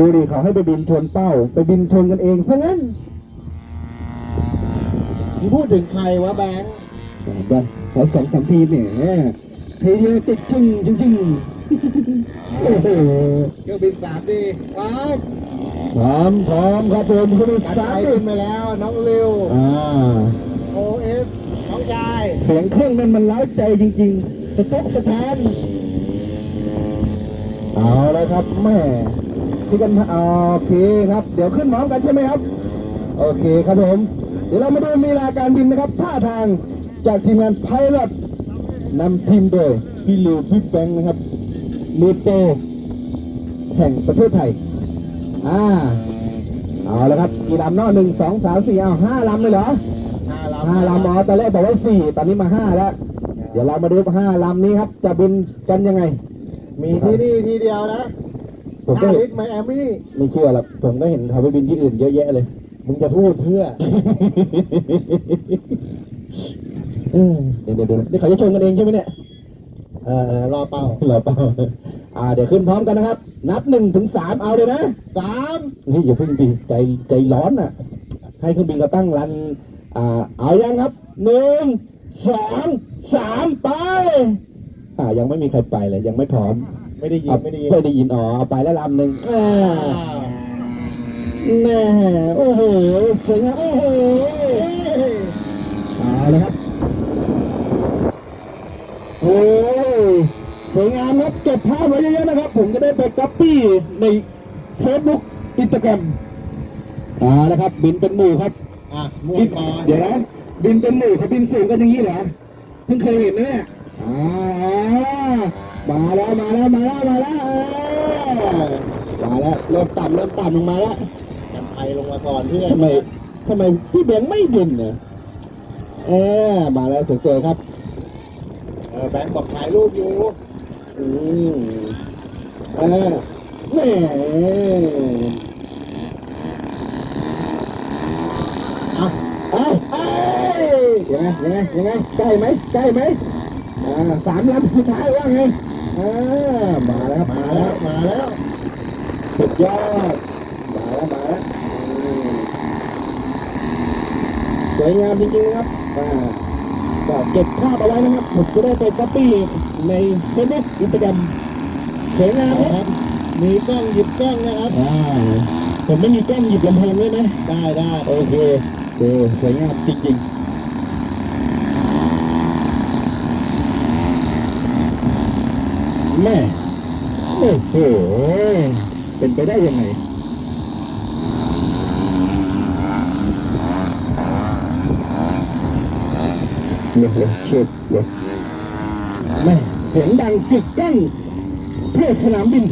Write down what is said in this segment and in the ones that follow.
ดูดิเขาให้ไปบินชนเป้า ไปบินชนกันเองซะงั้นมึงพูดถึงใครวะแบงค์บ้านเขาสองสามทีเนี่ยทีเดียวติดจึงจึงจึงโอ้โหเครื่องบินสามดีว้าวพร้อมพร้อมครับผมคุณตัดสาสายยขึ้นมาแล้ว น้องเร็วอ่าโอเอสน้องชายเสียงเครื่องนั้นมันเล้าใจจริง ๆ สต๊อกสถานเอาแล้วครับแม่ ที่กันโอเคครับ เดี๋ยวขึ้นพร้อมกันใช่ไหมครับ โอเคครับผม เดี๋ยวเรามาดูลีลาการบินนะครับ ท่าทางจากทีมงานไพลอตนำทีมโดยพี่ลิวพี่แบงค์นะครับมือโตแห่งประเทศไทย อ่า เอาแล้วครับกี่ลำเนาะหนึ่งสองสามสี่เอาห้าลำเลยเหรอห้าลห้าลำอ๋อตอนแรกบอกว่าสี่ตอนนี้มาห้าแล้ว เดี๋ยวเรามาดูห้าลำนี้ครับ จะบินกันยังไง มีที่นี่ที่เดียวนะ ผมก็ฮาเห็รินสไมอามี่ไม่เชื่อหรอกผมก็เห็นเขาไปบินที่อื่นเยอะแยะเลย มึงจะพูดเพื่อ เออเดี๋ยวเดี๋ยวเดี๋ยวนี่เขาจะชนกันเองใช่ไหมเนี่ย เออเออรอเป้าเหราเปล่าอ่า เดี๋ยวขึ้นพร้อมกันนะครับ นับหนึ่งถึงสามเอาเลยนะสามนี่อย่าเพิ่งบินใจใจร้อนอะ ให้เครื่องบินเขาตั้งรัน อ่า เอายังครับหนึ่งสองสามไป อ่า ยังไม่มีใครไปเลยยังไม่พร้อม ไม่ได้ยินเอาไม่ได้ยินไม่ได้ยินอ๋อเอาไปแล้วลำหนึ่งอ่าอ้าวแน่โอ้โหสวยงามโอ้โหเฮ้ยเอาเลยครับโอ้ยสวยงามครับเก็บภาพไว้เยอะๆนะครับ ผมจะได้ไปก๊อปปี้ในเฟซบุ๊กอินสตาแกรมเอาละครับ บินเป็นหมู่ครับอะมวบินนคอเดี๋ยวนะบินเป็นหมู่เขาบินสูงกันอย่างนี้เหรอเพิ่งเคยเห็นนะเนี่ยอ่า มาแล้วมาแล้วมาแล้วมาแล้วมาแล้วเริ่มต่ำเริ่มต่ำลงมาแล้วจำไอลงมาก่อนเพื่อนทำไมทำไมพี่แบงค์ไม่บินเนี่ยเออมาแล้วสวยๆครับเออแบงค์บอกถ่ายรูปอยู่อืมเออแหม่เอาเอาเอ้ยยังไงยังไงยังไงใกล้ไหมใกล้ไหมอ่าสามลำสุดท้ายว่าไง อ่ามาแล้ว มาแล้ว มาแล้ว สุดยอด มาแล้ว มาแล้ว สวยงามจริงๆนะครับอ่าก็เก็บภาพเอาไว้นะครับผมจะได้ไปก๊อปปี้ในเฟซบุ๊กอินสตาแกรมสวยงามคครับ มีกล้องหยิบกล้องนะครับอ่าผมไม่มีกล้องหยิบลำโพงด้วยนะได้ได้โอเคโอ้สวยงามจริงๆ แม่โอ้โหเป็นไปได้ยังไงเนี่ยเลยเชิดเลยแม่เสียงดังกึกก้งเพื่อสนามบิน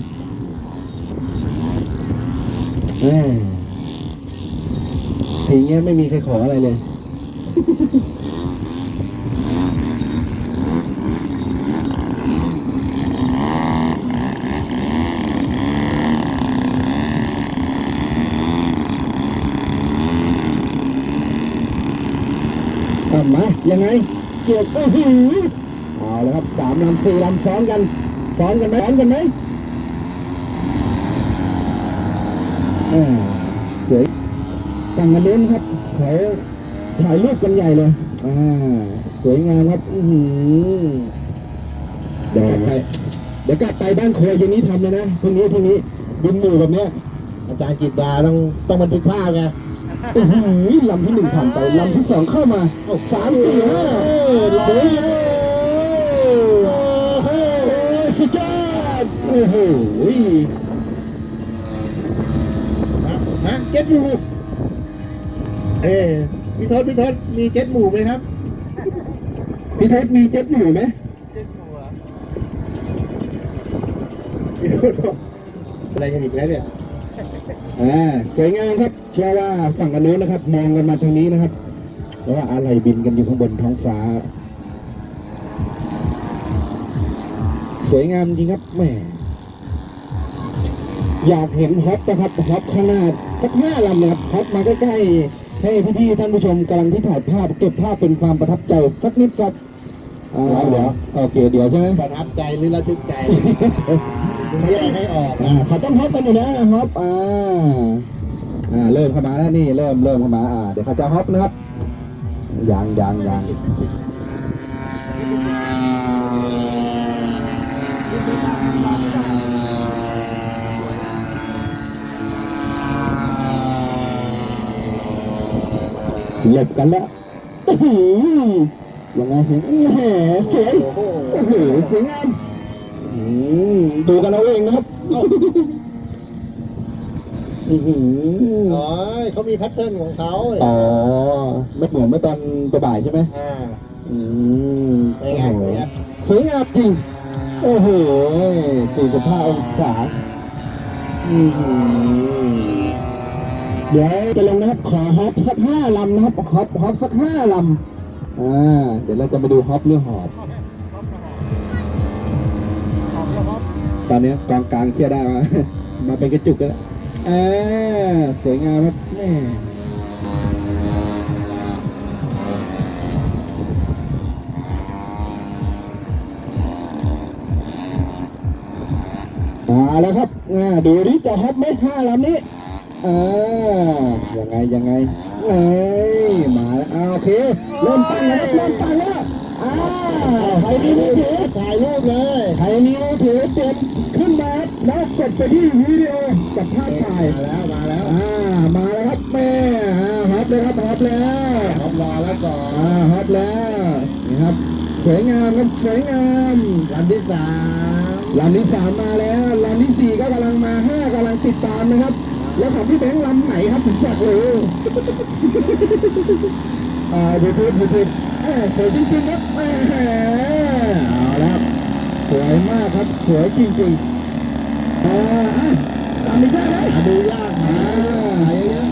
แม่ทีเงี้ยไม่มีใครขออะไรเลย ทำมายังไง เกี่ยวโอ้โหเอาแล้วครับสามลำสี่ลำซ้อนกันซ้อนกันไหมซ้อนกันไหมอ่าสวยฝั่งกันเล่นครับเขาถ่ายรูปกันใหญ่เลยอ่าสวยงามครับอือหือเดี๋ยวกลับไปเดี๋ยวกลับไปบ้านครัวเย็นนี้ทำเลยนะพรุ่งนี้พรุ่งนี้บินหมู่แบบเนี้ยอาจารย์กิตดาต้องต้องบันทึกภาพไง โอ้โหลำที่หนึ่งผ่านไปลำที่สองเข้ามาสามสี่ห้าสวยงามโอ้โหสุดยอดโอ้โหฮะฮะเจ็ดหมู่เอ้พี่ทศพี่ทศมีเจ็ดหมู่ไหมครับพี่เทศมีเจ็ตหมู่ไหมพี่ทศบอกอะไรกันอีกแล้วเนี่ยอ่าสวยงามครับ เชื่อว่าฝั่งกันโน้นนะครับ มองกันมาทางนี้นะครับเพราะว่าอะไรบินกันอยู่ข้างบนท้องฟ้า สวยงามจริงครับแหม่อยากเห็นฮอปนะครับฮอปข้างหน้าสักห้าลำนะครับฮอปมาใกล้ๆให้พี่ๆท่านผู้ชมกำลังที่ถ่ายภาพเก็บภาพเป็นความประทับใจสักนิดครับอ่าเดี๋ยวโอเคเดี๋ยวใช่ไหมประทับใจหรือระทึกใจไม่ได้ให้ออกอ่าเขาต้องฮอปกันอยู่แล้วนะฮอปอ่าอ่า เริ่มเข้ามาแล้วนี่เริ่มเริ่มเข้ามาอ่าเดี๋ยวเขาจะฮอปนะครับยังยังยังหลบกันแล้วยังไงเห็นแหมสวยโอ้โหโอ้โหสวยงามอืมดูกันเอาเองนะครับ อื้อหือโอ้ยเขามีแพทเทิร์นของเขาอ๋อไม่เหมือนเมื่อตอนบ่ายๆใช่ไหมอ่าอืมเป็นไงเป็นไงสวยงามจริง โอ้โหสี่สิบห้าองศาอือหือเดี๋ยวจะลงนะครับ ขอฮอปสักห้าลำนะครับฮอปฮอปสักห้าลำอ่าเดี๋ยวเราจะมาดูฮอปหรือหอบ ตอนนี้กองกลางเคลียร์ได้มา มาเป็นกระจุกแล้ว อ่าสวยงามครับแม่มาแล้วครับอ่าดูดิจะฮอปไหมห้าลำนี้อ่ายังไงยังไงเอ้ยมาแล้วอ่าโอเคเริ่มตั้งแล้วครับเริ่มตั้งแล้วอ่าใครมีมือถือถ่ายรูปเลยใครมีมือถือเตรียมขึ้นมา แล้วกดไปที่วิดีโอกับภาพถ่ายมาแล้วมาแล้วอ่ามาแล้วครับแม่อ่าฮอปเลยครับฮอปแล้วรอรอแล้วก่อนอ่าฮอปแล้วนี่ครับสวยงามครับสวยงามลำที่สามลำที่สามมาแล้วลำที่สี่ก็กำลังมาห้ากำลังติดตามนะครับ แล้วของพี่แบงค์ลำไหนครับถึงบอกเลยอ่าดูทูบดูทูบสวยจริงๆครับแหมเอาละครับสวยมากครับสวยจริงๆ มอีกได้เลยดูยากอ่าหาเยอะ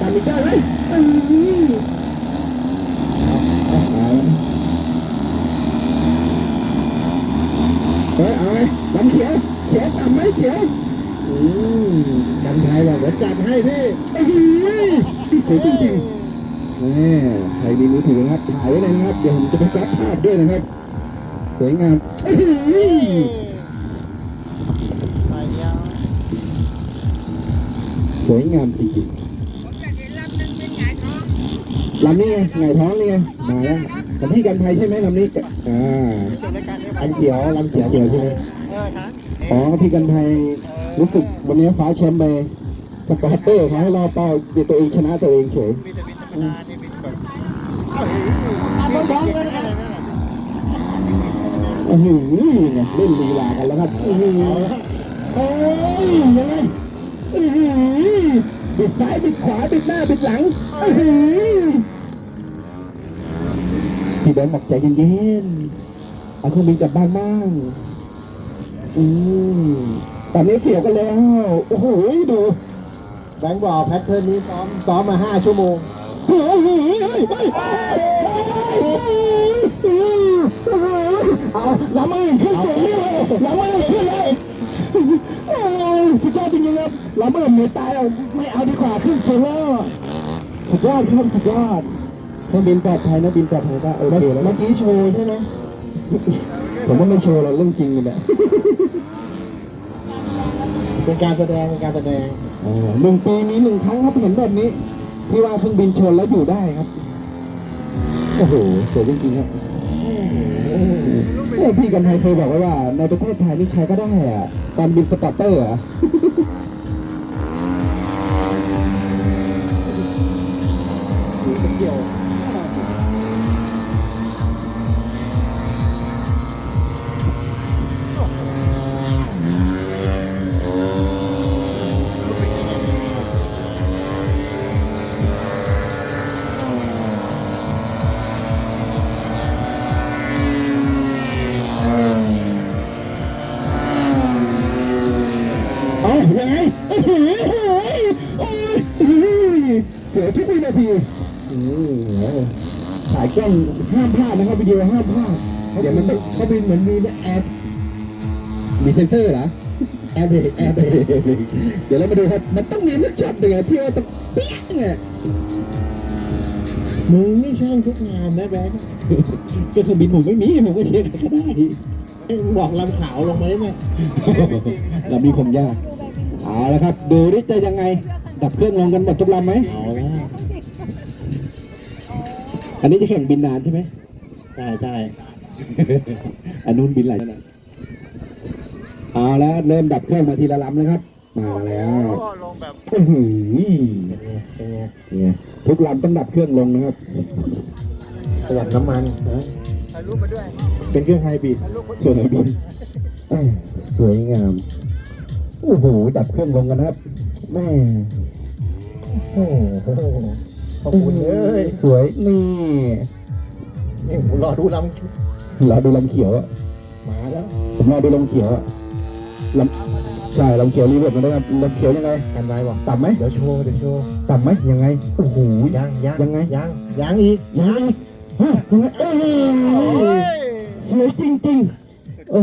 ตามอีกได้เลยอืมเอาเอาเฮ้ยเอาไงลำเขียวเขียวต่ำไหมเขียวอืมกันไทยบอกว่าจัดให้พี่ไอ้ยสวยจริงๆนี่ใครมีมือถือนะครับถ่ายไว้เลยนะครับ เดี๋ยวผมจะไปจับภาพด้วยนะครับ สวยงาม วยงามจริงๆลำนี้ไงไงท้องนี่ไงมาแล้วกันที่กันภัยใช่ไหมลำนี้อ่าลำเขียวลำเขียวเขียวใช่ไหมอ๋อพี่กันภัยรู้สึกวันนี้ฟ้าแชมป์ไปสปอร์เตอร์เขาให้รอเป้าเดี๋ยวตัวเองชนะตัวเองเฉยมีแต่วินธรรมดานี่วินแบบมาพร้อมๆกันนะครับอื้อหือไงเล่นลีลากันแล้วครับอื้อหือโอ้ยยังไง อื้อหือบิดซ้ายบิดขวาบิดหน้าบิดหลังอื้อหือพี่แบงค์บอกใจเย็นๆเอาเครื่องบินกลับบ้านบ้างอืมตอนนี้เสียวกันแล้วโอ้โหดูแบงค์บอกแพทเทิร์นนี้ซ้อมซ้อมมาห้าชั่วโมงเฮ้ยเฮ้ยเฮ้ยเฮ้ยเอาละมือขึ้นสูงนี่เลยละมือขึ้นเลย โอ้ยสุดยอดจริงๆครับละมือเหนื่อยตายเอาไม่เอาดีกว่าขึ้นสูงแล้วสุดยอดครับสุดยอดเครื่องบินปลอดภัยนะบินปลอดภัยก็โอเคแล้วเมื่อกี้โชว์ใช่ไหมผมว่าไม่โชว์เราเรื่องจริงเลยแหละเป็นการแสดงเป็นการแสดงหนึ่งปีมีหนึ่งครั้งครับเห็นแบบนี้ที่ว่าเครื่องบินชนแล้วอยู่ได้ครับโอ้โหสวยจริงๆครับ เออพี่กันไทยเคยบอกไว้ว่า ในประเทศไทยนี่ใครก็ได้อะตอนบินสปอร์เตอร์อะเอา วิดีโอห้ามพลาดเดี๋ยวมันต้องเขาบินเหมือนมีแอปมีเซนเซอร์เหรอแอปเบรกแอปเบรกเดี๋ยวเรามาดูครับ มันต้องมีนักช็อตหนึ่งอะที่ว่าต้องเปี้ยงอะมึงนี่ช่างทุกงานนะแบงค์ก็เครื่องบินผมไม่มีผมก็เช็คก็ได้มึงบอกลำขาวลงมาได้ไหมลำนี้คงยากเอาละครับ ดูดิจะยังไง ดับเครื่องลงกันหมดทุกลำไหมเอาแล้วอันนี้จะแข่งบินนานใช่ไหม ใช่ใช่อันนู้นบินไหลนั่นเอาแล้วเริ่มดับเครื่องมาทีละลำนะครับ มาแล้วโอ้ลงแบบอื้อหือเป็นไงเป็นไงเนี่ยทุกลำต้องดับเครื่องลงนะครับประหยัดน้ำมันนะถ่ายรูปมาด้วย เป็นเครื่องไฮบริดถ่ายรูปคนส่วนไหนบินเอ้ยสวยงาม โอ้โห ดับเครื่องลงกันนะครับ แม่โอ้โหขอบคุณเลยสวยนี่ นี่ผมรอดูลเราดูลำเขียวอะำมาแล้วผมรอดูลำเขียวอะลำใช่ลำเขียวรีเวิร์ดมาได้ครับลำเขียวยังไง กันไว้บอกต่ำไหมเดี๋ยวโชว์เดี๋ยวโชว์ต่ำไหมยังไงโอ้โห ยังยังยังไง ยังยังอีกยังไงฮะยังไงเอ้โอ้ยยสวยจริงๆเอ้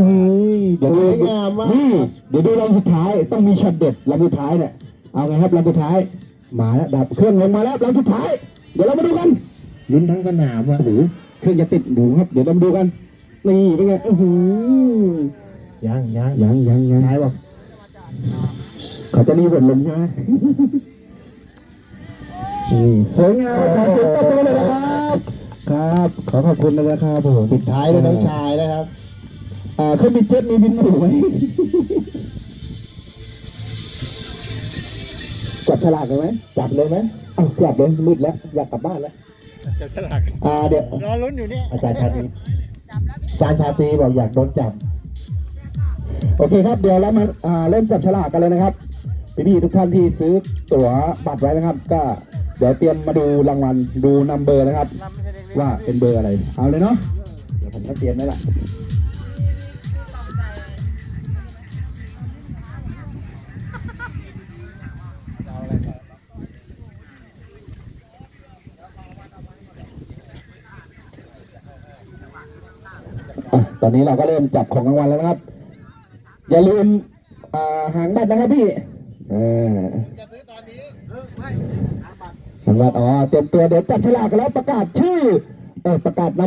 ยเดี๋ยวสดูวยงามมากนี่เดี๋ยวดูลำสุดท้ายต้องมีช็อตเด็ดลำสุดท้ายเนี่ยเอาไงครับลำสุดท้ายมาแล้วดับเครื่องลงมาแล้วลำสุดท้าย เดี๋ยวเรามาดูกัน ลุ้นทั้งสนามอะโอ้โห เครื่องจะติดดูครับ เดี๋ยวเรามาดูกัน นี่เป็นไงโอ้โหยังยังยังยังยังใช่บอกเขาจะรีบดลงใช่ไหม นี่สวยงามขอเสียงตบมือเลยนะครับ ครับ ขอขอบคุณนะครับผมปิดท้ายด้วยน้องชายนะครับ อ่าเครื่องบินเจ็ตมีบินหมู่ไหม จับฉลากเลยไหมจับเลยไหมเอาจับเลยมืดแล้วอยากกลับบ้านแล้ว จับฉลากอ่าเดี๋ยวรอลุ้นอยู่เนี่ยอาจารย์ชาตรีอาจารย์ชาตรีบอกอยากโดนจับ โอเคครับเดี๋ยวเรามาอ่าเริ่มจับฉลากกันเลยนะครับ พี่ๆทุกท่านที่ซื้อตั๋วบัตรไว้นะครับ ก็เดี๋ยวเตรียมมาดูรางวัลดูนัมเบอร์นะครับลำไม่ใช่เด็กว่าเป็นเบอร์อะไร เอาเลยเนาะ เดี๋ยวผมก็เตรียมไว้ละ ตอนนี้เราก็เริ่มจับของรางวัลแล้วนะครับ อย่าลืมอ่าหางบัตรนะครับพี่อ่าจะซื้อตอนนี้หางบัตรอ๋อเตรียมตัวเดี๋ยวจับฉลากกันแล้วประกาศชื่อเออประกาศน